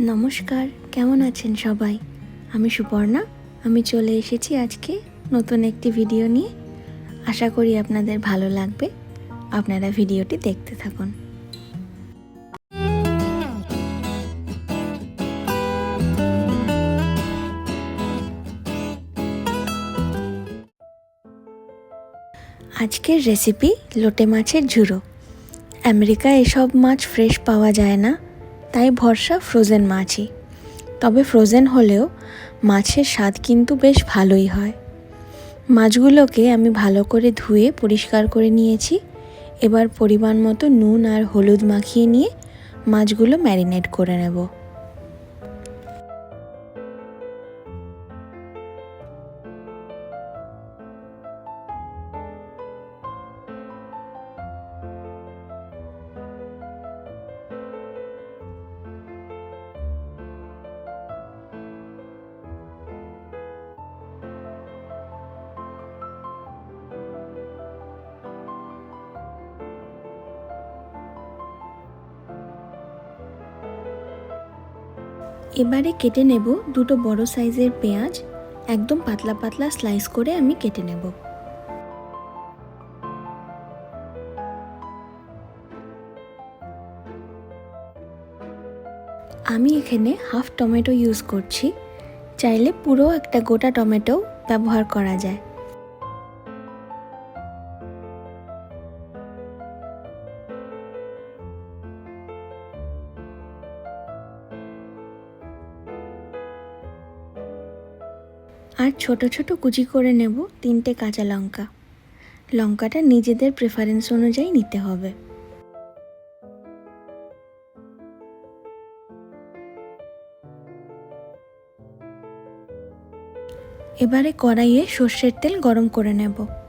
নমস্কার, কেমন আছেন সবাই? আমি সুপর্ণা, আমি চলে এসেছি আজকে নতুন একটি ভিডিও নিয়ে। আশা করি আপনাদের ভালো লাগবে। আপনারা ভিডিওটি দেখতে থাকুন। আজকের রেসিপি লোটে মাছের ঝুড়ো। আমেরিকায় এসব মাছ ফ্রেশ পাওয়া যায় না। তাই ভরসা ফ্রোজেন মাছই। তবে ফ্রোজেন হলেও মাছের স্বাদ কিন্তু বেশ ভালোই হয়। মাছগুলোকে আমি ভালো করে ধুয়ে পরিষ্কার করে নিয়েছি। এবার পরিমাণ মতো নুন আর হলুদ মাখিয়ে নিয়ে মাছগুলো ম্যারিনেট করে নেব। এবারে কেটে নেব দুটো বড় সাইজের পেঁয়াজ, একদম পাতলা পাতলা স্লাইস করে আমি কেটে নেব। আমি এখানে হাফ টমেটো ইউজ করছি, চাইলে পুরো একটা গোটা টমেটো ব্যবহার করা যায়। আর ছোট ছোট কুচি করে নেব তিনটে কাঁচা লঙ্কা। লঙ্কাটা নিজেদের প্রেফারেন্স অনুযায়ী নিতে হবে। এবারে কড়াইয়ে সর্ষের তেল গরম করে নেব।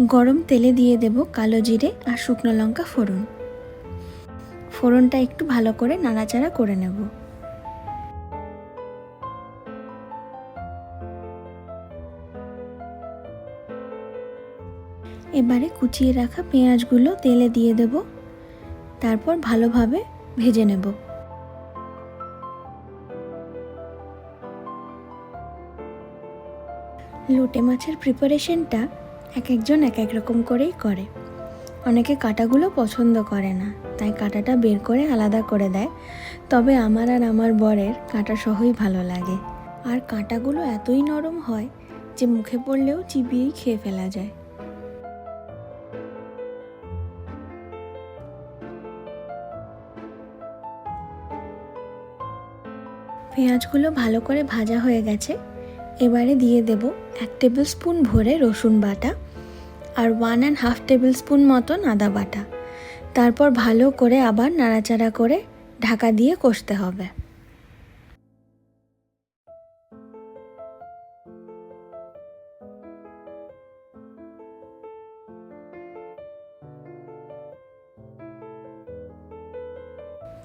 গরম তেলে দিয়ে দেব কালো জিরে আর শুকনো লঙ্কা ফোড়ন। ফোড়নটা একটু ভালো করে নাড়াচাড়া করে নেব। এবারে কুচিয়ে রাখা পেঁয়াজগুলো তেলে দিয়ে দেব। তারপর ভালোভাবে ভেজে নেব। লোটে মাছের প্রিপারেশনটা এক একজন এক এক রকম করেই করে। অনেকে কাটাগুলো পছন্দ করে না, তাই কাটাটা বের করে আলাদা করে দেয়। তবে আমার আর আমার বরের কাঁটা সহই ভালো লাগে। আর কাঁটাগুলো এতই নরম হয় যে মুখে পড়লেও চিবিয়েই খেয়ে ফেলা যায়। পেঁয়াজগুলো ভালো করে ভাজা হয়ে গেছে। এবারে দিয়ে দেব এক টেবিল স্পুন ভরে রসুন বাটা আর one and half tablespoon মতন আদা বাটা। তারপর ভালো করে আবার নাড়াচাড়া করে ঢাকা দিয়ে কষতে হবে।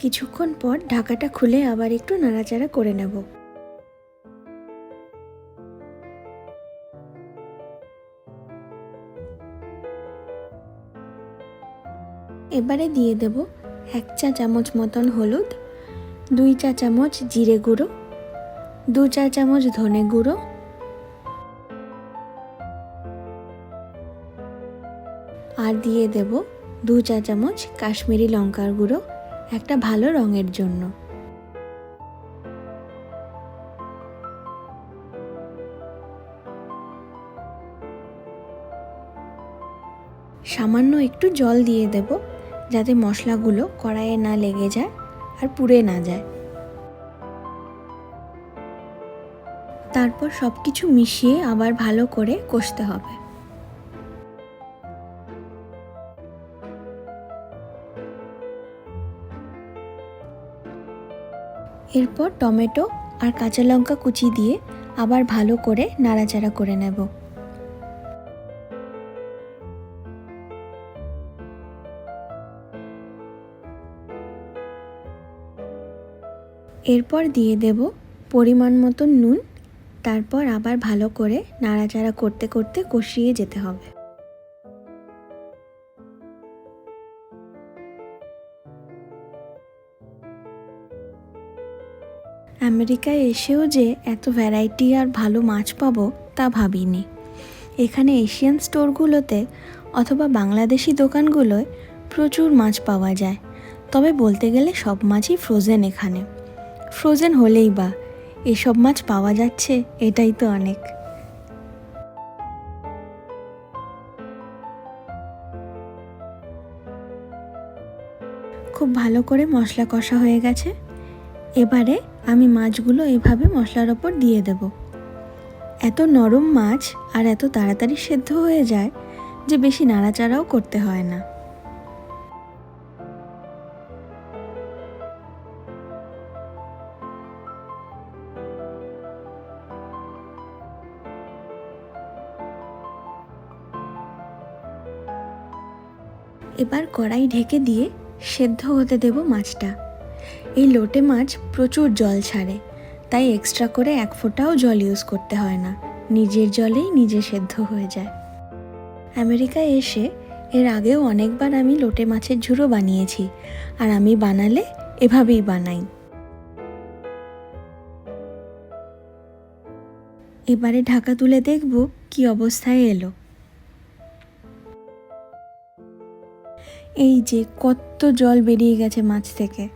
কিছুক্ষণ পর ঢাকাটা খুলে আবার একটু নাড়াচাড়া করে নেব। এবারে দিয়ে দেব এক চা চামচ মতন হলুদ, দুই চা চামচ জিরে গুঁড়ো, দু চা চামচ ধনে গুঁড়ো। আর দিয়ে দেব দু চা চামচ কাশ্মীরি লঙ্কার গুঁড়ো, একটা ভালো রঙের জন্য। সামান্য একটু জল দিয়ে দেব। যাতে মশলাগুলো কড়াইয়ে না লেগে যায় আর পুড়ে না যায়। তারপর সব কিছু মিশিয়ে আবার ভালো করে কষতে হবে। এরপর টমেটো আর কাঁচা লঙ্কা কুচি দিয়ে আবার ভালো করে নাড়াচাড়া করে নেব। এরপর দিয়ে দেব পরিমাণ মতো নুন। তারপর আবার ভালো করে নাড়াচাড়া করতে করতে কষিয়ে যেতে হবে। আমেরিকায় এসেও যে এত ভ্যারাইটি আর ভালো মাছ পাবো তা ভাবিনি। এখানে এশিয়ান স্টোরগুলোতে অথবা বাংলাদেশি দোকানগুলোয় প্রচুর মাছ পাওয়া যায়। তবে বলতে গেলে সব মাছই ফ্রোজেন এখানে। ফ্রোজেন হলেই বা, এসব মাছ পাওয়া যাচ্ছে, এটাই তো অনেক। খুব ভালো করে মশলা কষা হয়ে গেছে। এবারে আমি মাছগুলো এভাবে মশলার ওপর দিয়ে দেব। এত নরম মাছ আর এত তাড়াতাড়ি সেদ্ধ হয়ে যায় যে বেশি নাড়াচাড়াও করতে হয় না। এবার কড়াই ঢেকে দিয়ে সেদ্ধ হতে দেব মাছটা। এই লোটে মাছ প্রচুর জল ছাড়ে, তাই এক্সট্রা করে এক ফোঁটাও জল ইউজ করতে হয় না, নিজের জলেই নিজে সেদ্ধ হয়ে যায়। আমেরিকায় এসে এর আগেও অনেকবার আমি লোটে মাছের ঝুড়ো বানিয়েছি, আর আমি বানালে এভাবেই বানাই। এবারে ঢাকা তুলে দেখব কি অবস্থায় এলো। এই যে কত জল বেরিয়ে গেছে মাছ থেকে।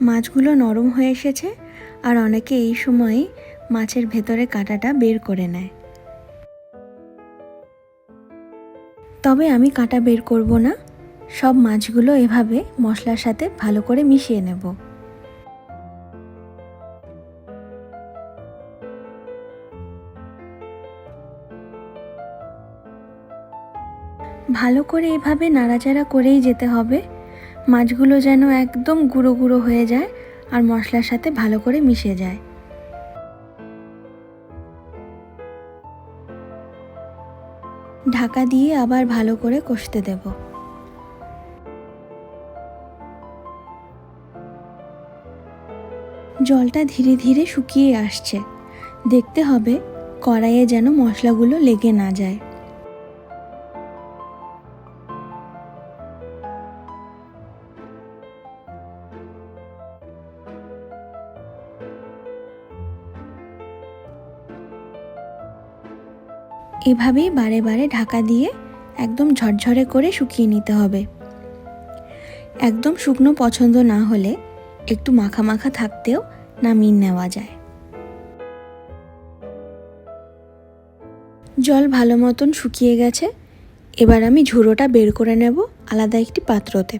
মাছগুলো নরম হয়ে এসেছে আর অনেকে এই সময় মাছের ভেতরে কাঁটাটা বের করে নেয়। তবে আমি কাঁটা বের করব না, সব মাছগুলো এভাবে মশলার সাথে ভালো করে মিশিয়ে নেব। ভালো করে এভাবে নাড়াচাড়া করেই যেতে হবে। মাছগুলো যেন একদম গুঁড়ো গুঁড়ো হয়ে যায় আর মশলার সাথে ভালো করে মিশে যায়। ঢাকা দিয়ে আবার ভালো করে কষতে দেব। জলটা ধীরে ধীরে শুকিয়ে আসছে। দেখতে হবে কড়াইয়ে যেন মশলাগুলো লেগে না যায়। এভাবেই বারে বারে ঢাকা দিয়ে একদম ঝরঝরে করে শুকিয়ে নিতে হবে। একদম শুকনো পছন্দ না হলে একটু মাখা মাখা থাকতেও নামিয়ে নেওয়া যায়। জল ভালো মতন শুকিয়ে গেছে। এবার আমি ঝুড়োটা বের করে নেব আলাদা একটি পাত্রতে।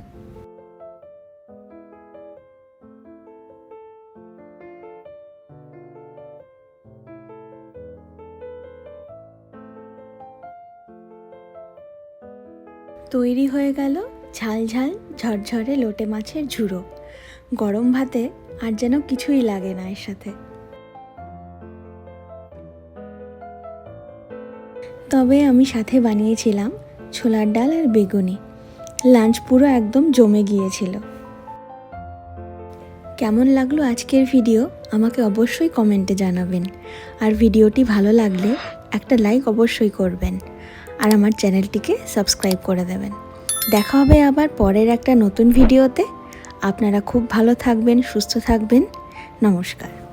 তৈরি হয়ে গেল ঝাল ঝাল ঝরঝরে লোটে মাছের ঝুড়ো। গরম ভাতে আর যেন কিছুই লাগে না এর সাথে। তবে আমি সাথে বানিয়েছিলাম ছোলার ডাল আর বেগুনি। লাঞ্চ পুরো একদম জমে গিয়েছিল। কেমন লাগল আজকের ভিডিও আমাকে অবশ্যই কমেন্টে জানাবেন। আর ভিডিওটি ভালো লাগলে একটা লাইক অবশ্যই করবেন। আর আমার চ্যানেলটিকে সাবস্ক্রাইব করে দেবেন। দেখা হবে আবার পরের একটা নতুন ভিডিওতে। আপনারা খুব ভালো থাকবেন, সুস্থ থাকবেন। নমস্কার।